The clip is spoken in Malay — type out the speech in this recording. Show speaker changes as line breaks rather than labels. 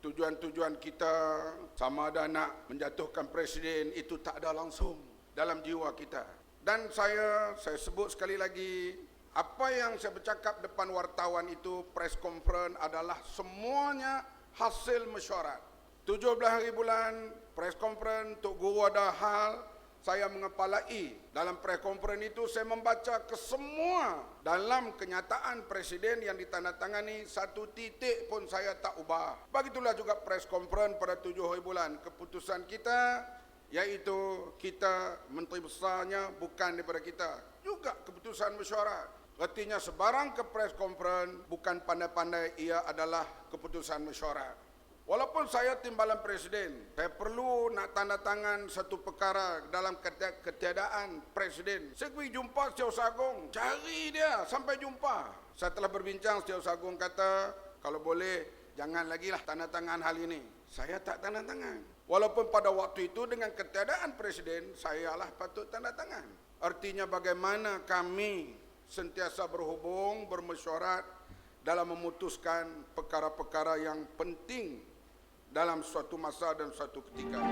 tujuan-tujuan kita sama ada nak menjatuhkan presiden itu tak ada langsung dalam jiwa kita. Dan saya saya sebut sekali lagi apa yang saya bercakap depan wartawan itu press conference adalah semuanya hasil mesyuarat. 17 hari bulan press conference untuk guru ada hal saya mengepalai dalam press conference itu saya membaca ke semua dalam kenyataan presiden yang ditandatangani satu titik pun saya tak ubah. Begitulah juga press conference pada 7 hari bulan keputusan kita iaitu kita menteri besarnya bukan daripada kita juga keputusan mesyuarat. Artinya sebarang ke press conference bukan pandai-pandai ia adalah keputusan mesyuarat. Walaupun saya timbalan presiden, saya perlu nak tanda tangan satu perkara dalam keti- ketiadaan presiden. Saya pergi jumpa Setiau Sagung, cari dia sampai jumpa. Saya telah berbincang Setiau Sagung kata, kalau boleh jangan lagi lah tanda tangan hal ini. Saya tak tanda tangan. Walaupun pada waktu itu dengan ketiadaan presiden, saya lah patut tanda tangan. Artinya bagaimana kami sentiasa berhubung, bermesyuarat dalam memutuskan perkara-perkara yang penting dalam suatu masa dan suatu ketika.